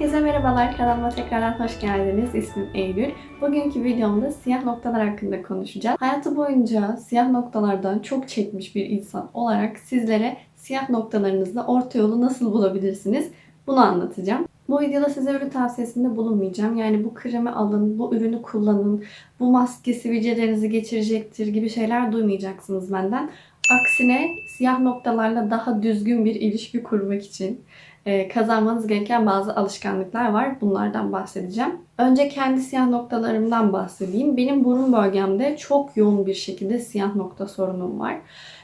Herkese merhabalar, kanalıma tekrardan hoş geldiniz. İsmim Eylül. Bugünkü videomda siyah noktalar hakkında konuşacağız. Hayatı boyunca siyah noktalardan çok çekmiş bir insan olarak sizlere siyah noktalarınızda orta yolu nasıl bulabilirsiniz bunu anlatacağım. Bu videoda size ürün tavsiyesinde bulunmayacağım. Yani bu kremi alın, bu ürünü kullanın, bu maske sivilcelerinizi geçirecektir gibi şeyler duymayacaksınız benden. Aksine siyah noktalarla daha düzgün bir ilişki kurmak için kazanmanız gereken bazı alışkanlıklar var. Bunlardan bahsedeceğim. Önce kendi siyah noktalarımdan bahsedeyim. Benim burun bölgemde çok yoğun bir şekilde siyah nokta sorunum var.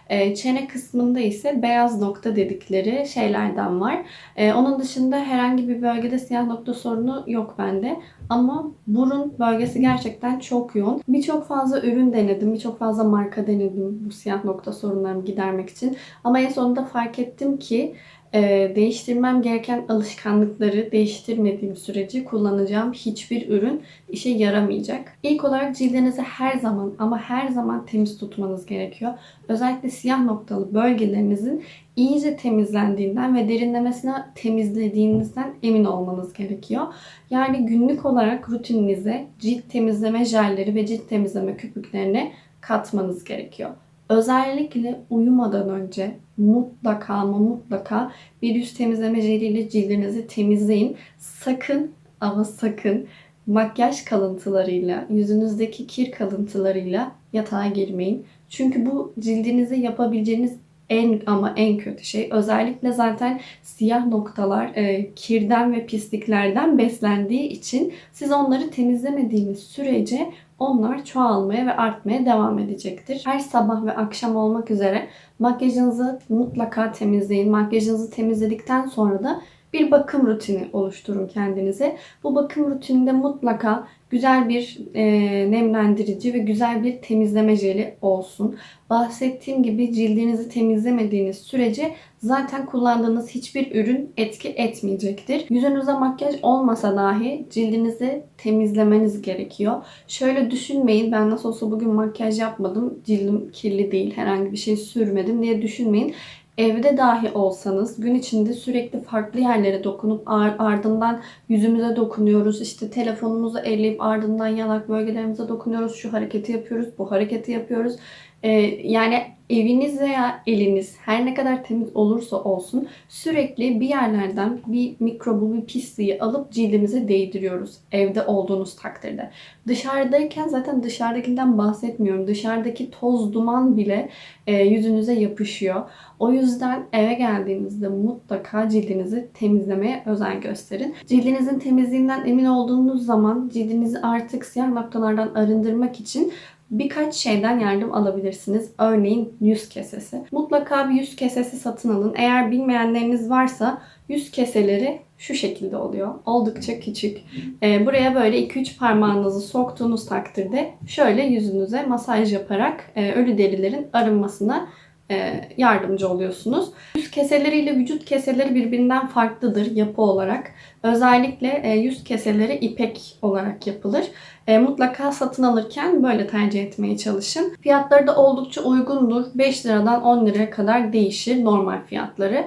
E, çene kısmında ise beyaz nokta dedikleri şeylerden var. E, onun dışında herhangi bir bölgede siyah nokta sorunu yok bende. Ama burun bölgesi gerçekten çok yoğun. Birçok fazla ürün denedim, birçok fazla marka denedim bu siyah nokta sorunlarımı gidermek için. Ama en sonunda fark ettim ki e, değiştirmem gereken alışkanlıkları değiştirmediğim sürece kullanacağım hiçbir ürün işe yaramayacak. İlk olarak cildinizi her zaman ama her zaman temiz tutmanız gerekiyor. Özellikle siyah noktalı bölgelerinizin iyice temizlendiğinden ve derinlemesine temizlediğinizden emin olmanız gerekiyor. Yani günlük olarak rutininize cilt temizleme jelleri ve cilt temizleme köpüklerini katmanız gerekiyor. Özellikle uyumadan önce mutlaka ama mutlaka bir yüz temizleme jeliyle cildinizi temizleyin. Sakın ama sakın makyaj kalıntılarıyla, yüzünüzdeki kir kalıntılarıyla yatağa girmeyin. Çünkü bu cildinize yapabileceğiniz en ama en kötü şey. Özellikle zaten siyah noktalar e, kirden ve pisliklerden beslendiği için siz onları temizlemediğiniz sürece onlar çoğalmaya ve artmaya devam edecektir. Her sabah ve akşam olmak üzere makyajınızı mutlaka temizleyin. Makyajınızı temizledikten sonra da bir bakım rutini oluşturun kendinize. Bu bakım rutininde mutlaka güzel bir e, nemlendirici ve güzel bir temizleme jeli olsun. Bahsettiğim gibi cildinizi temizlemediğiniz sürece zaten kullandığınız hiçbir ürün etki etmeyecektir. Yüzünüze makyaj olmasa dahi cildinizi temizlemeniz gerekiyor. Şöyle düşünmeyin ben nasıl olsa bugün makyaj yapmadım cildim kirli değil herhangi bir şey sürmedim diye düşünmeyin evde dahi olsanız gün içinde sürekli farklı yerlere dokunup ardından yüzümüze dokunuyoruz. İşte telefonumuzu elleyip ardından yanak bölgelerimize dokunuyoruz. Şu hareketi yapıyoruz, bu hareketi yapıyoruz. Ee, yani eviniz veya eliniz her ne kadar temiz olursa olsun sürekli bir yerlerden bir mikrobu, bir pisliği alıp cildimize değdiriyoruz evde olduğunuz takdirde. Dışarıdayken zaten dışarıdakinden bahsetmiyorum. Dışarıdaki toz duman bile e, yüzünüze yapışıyor. O yüzden eve geldiğinizde mutlaka cildinizi temizlemeye özen gösterin. Cildinizin temizliğinden emin olduğunuz zaman cildinizi artık siyah noktalardan arındırmak için birkaç şeyden yardım alabilirsiniz. Örneğin yüz kesesi. Mutlaka bir yüz kesesi satın alın. Eğer bilmeyenleriniz varsa yüz keseleri şu şekilde oluyor. Oldukça küçük. Ee, buraya böyle 2-3 parmağınızı soktuğunuz takdirde şöyle yüzünüze masaj yaparak e, ölü derilerin arınmasına e, yardımcı oluyorsunuz. Yüz keseleri ile vücut keseleri birbirinden farklıdır yapı olarak. Özellikle e, yüz keseleri ipek olarak yapılır. E, mutlaka satın alırken böyle tercih etmeye çalışın. Fiyatları da oldukça uygundur. 5 liradan 10 liraya kadar değişir normal fiyatları.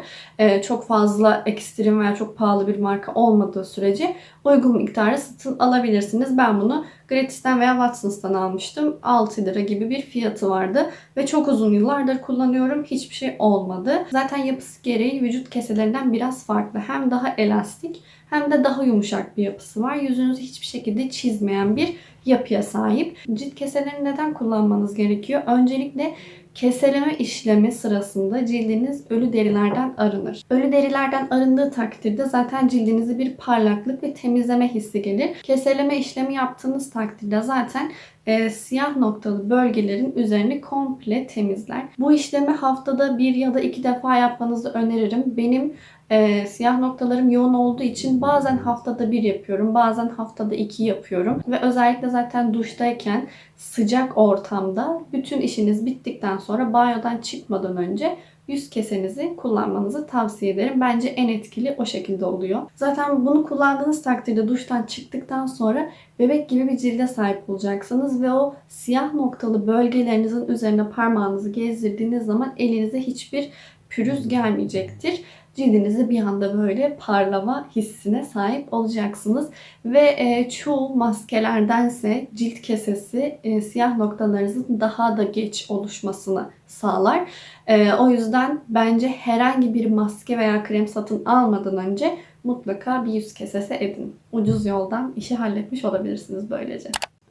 Çok fazla ekstrem veya çok pahalı bir marka olmadığı sürece uygun miktarda satın alabilirsiniz. Ben bunu Gratis'ten veya Watsons'tan almıştım. 6 lira gibi bir fiyatı vardı. Ve çok uzun yıllardır kullanıyorum. Hiçbir şey olmadı. Zaten yapısı gereği vücut keselerinden biraz farklı. Hem daha elastik hem de daha yumuşak bir yapısı var. Yüzünüzü hiçbir şekilde çizmeyen bir yapıya sahip. Cilt keselerini neden kullanmanız gerekiyor? Öncelikle Keseleme işlemi sırasında cildiniz ölü derilerden arınır. Ölü derilerden arındığı takdirde zaten cildinize bir parlaklık ve temizleme hissi gelir. Keseleme işlemi yaptığınız takdirde zaten e, siyah noktalı bölgelerin üzerini komple temizler. Bu işlemi haftada bir ya da iki defa yapmanızı öneririm. Benim e, siyah noktalarım yoğun olduğu için bazen haftada bir yapıyorum, bazen haftada iki yapıyorum. Ve özellikle zaten duştayken sıcak ortamda bütün işiniz bittikten sonra banyodan çıkmadan önce yüz kesenizi kullanmanızı tavsiye ederim. Bence en etkili o şekilde oluyor. Zaten bunu kullandığınız takdirde duştan çıktıktan sonra bebek gibi bir cilde sahip olacaksınız ve o siyah noktalı bölgelerinizin üzerine parmağınızı gezdirdiğiniz zaman elinize hiçbir pürüz gelmeyecektir. Cildinizi bir anda böyle parlama hissine sahip olacaksınız. Ve e, çoğu maskelerdense cilt kesesi e, siyah noktalarınızın daha da geç oluşmasını sağlar. E, o yüzden bence herhangi bir maske veya krem satın almadan önce mutlaka bir yüz kesesi edin. Ucuz yoldan işi halletmiş olabilirsiniz böylece.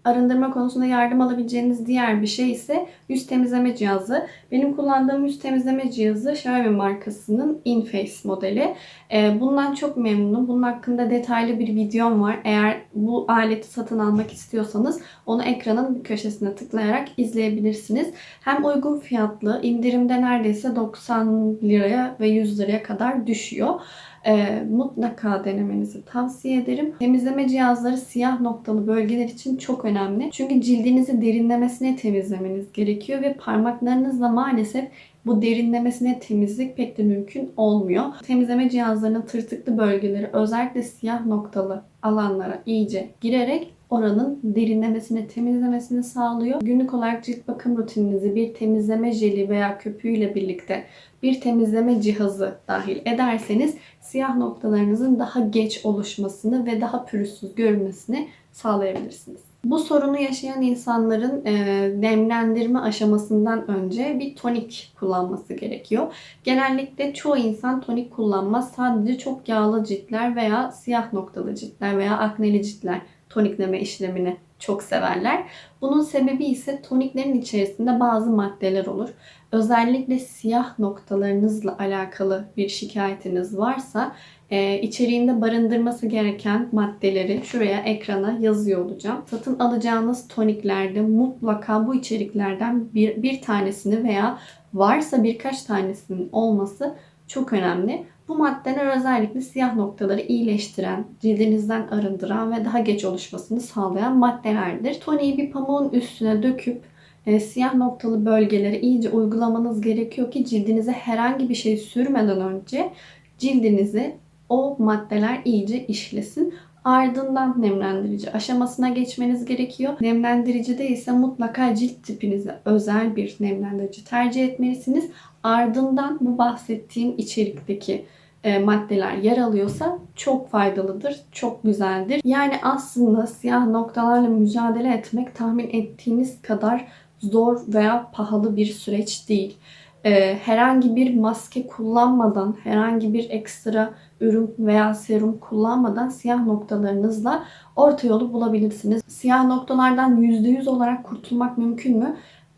Arındırma konusunda yardım alabileceğiniz diğer bir şey ise yüz temizleme cihazı. Benim kullandığım yüz temizleme cihazı Xiaomi markasının InFace modeli. Ee, bundan çok memnunum. Bunun hakkında detaylı bir videom var. Eğer bu aleti satın almak istiyorsanız onu ekranın köşesine tıklayarak izleyebilirsiniz. Hem uygun fiyatlı, indirimde neredeyse 90 liraya ve 100 liraya kadar düşüyor. E, mutlaka denemenizi tavsiye ederim. Temizleme cihazları siyah noktalı bölgeler için çok önemli. Çünkü cildinizi derinlemesine temizlemeniz gerekiyor ve parmaklarınızla maalesef bu derinlemesine temizlik pek de mümkün olmuyor. Temizleme cihazlarının tırtıklı bölgeleri özellikle siyah noktalı alanlara iyice girerek oranın derinlemesine temizlemesini sağlıyor. Günlük olarak cilt bakım rutininizi bir temizleme jeli veya köpüğüyle birlikte bir temizleme cihazı dahil ederseniz siyah noktalarınızın daha geç oluşmasını ve daha pürüzsüz görünmesini sağlayabilirsiniz. Bu sorunu yaşayan insanların e, nemlendirme aşamasından önce bir tonik kullanması gerekiyor. Genellikle çoğu insan tonik kullanmaz. Sadece çok yağlı ciltler veya siyah noktalı ciltler veya akneli ciltler tonikleme işlemini çok severler. Bunun sebebi ise toniklerin içerisinde bazı maddeler olur. Özellikle siyah noktalarınızla alakalı bir şikayetiniz varsa e, içeriğinde barındırması gereken maddeleri şuraya ekrana yazıyor olacağım. Satın alacağınız toniklerde mutlaka bu içeriklerden bir, bir tanesini veya varsa birkaç tanesinin olması çok önemli. Bu maddeler özellikle siyah noktaları iyileştiren, cildinizden arındıran ve daha geç oluşmasını sağlayan maddelerdir. Toniği bir pamuğun üstüne döküp e, siyah noktalı bölgeleri iyice uygulamanız gerekiyor ki cildinize herhangi bir şey sürmeden önce cildinizi o maddeler iyice işlesin. Ardından nemlendirici aşamasına geçmeniz gerekiyor. Nemlendiricide ise mutlaka cilt tipinize özel bir nemlendirici tercih etmelisiniz. Ardından bu bahsettiğim içerikteki e, maddeler yer alıyorsa çok faydalıdır, çok güzeldir. Yani aslında siyah noktalarla mücadele etmek tahmin ettiğiniz kadar zor veya pahalı bir süreç değil. E, herhangi bir maske kullanmadan, herhangi bir ekstra ürün veya serum kullanmadan siyah noktalarınızla orta yolu bulabilirsiniz. Siyah noktalardan %100 olarak kurtulmak mümkün mü?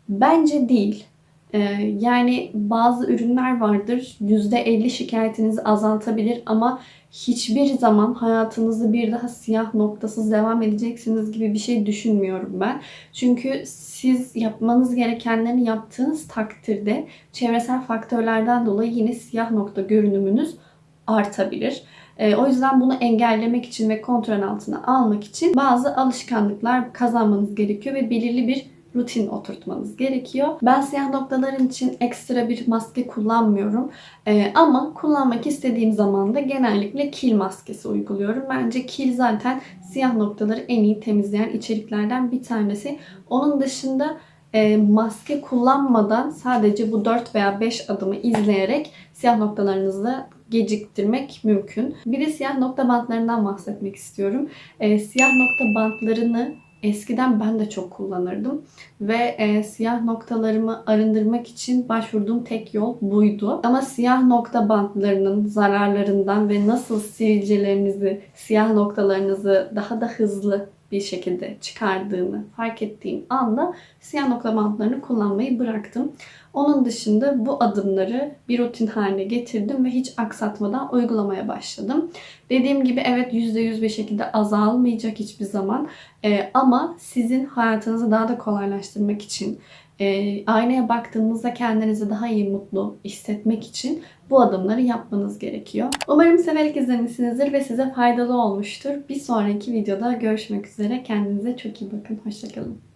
Bence değil. Ee, yani bazı ürünler vardır %50 şikayetinizi azaltabilir ama hiçbir zaman hayatınızı bir daha siyah noktasız devam edeceksiniz gibi bir şey düşünmüyorum ben. Çünkü siz yapmanız gerekenlerini yaptığınız takdirde çevresel faktörlerden dolayı yine siyah nokta görünümünüz artabilir. Ee, o yüzden bunu engellemek için ve kontrol altına almak için bazı alışkanlıklar kazanmanız gerekiyor ve belirli bir rutin oturtmanız gerekiyor. Ben siyah noktaların için ekstra bir maske kullanmıyorum. Ee, ama kullanmak istediğim zaman da genellikle kil maskesi uyguluyorum. Bence kil zaten siyah noktaları en iyi temizleyen içeriklerden bir tanesi. Onun dışında e, maske kullanmadan sadece bu 4 veya 5 adımı izleyerek siyah noktalarınızı geciktirmek mümkün. Bir de siyah nokta bantlarından bahsetmek istiyorum. E, siyah nokta bantlarını Eskiden ben de çok kullanırdım ve e, siyah noktalarımı arındırmak için başvurduğum tek yol buydu. Ama siyah nokta bantlarının zararlarından ve nasıl sivilcelerinizi, siyah noktalarınızı daha da hızlı bir şekilde çıkardığını fark ettiğim anda siyah nokta bantlarını kullanmayı bıraktım. Onun dışında bu adımları bir rutin haline getirdim ve hiç aksatmadan uygulamaya başladım. Dediğim gibi evet %100 bir şekilde azalmayacak hiçbir zaman. Ee, ama sizin hayatınızı daha da kolaylaştırmak için, e, aynaya baktığınızda kendinizi daha iyi mutlu hissetmek için bu adımları yapmanız gerekiyor. Umarım severek izlemişsinizdir ve size faydalı olmuştur. Bir sonraki videoda görüşmek üzere. Kendinize çok iyi bakın. Hoşçakalın.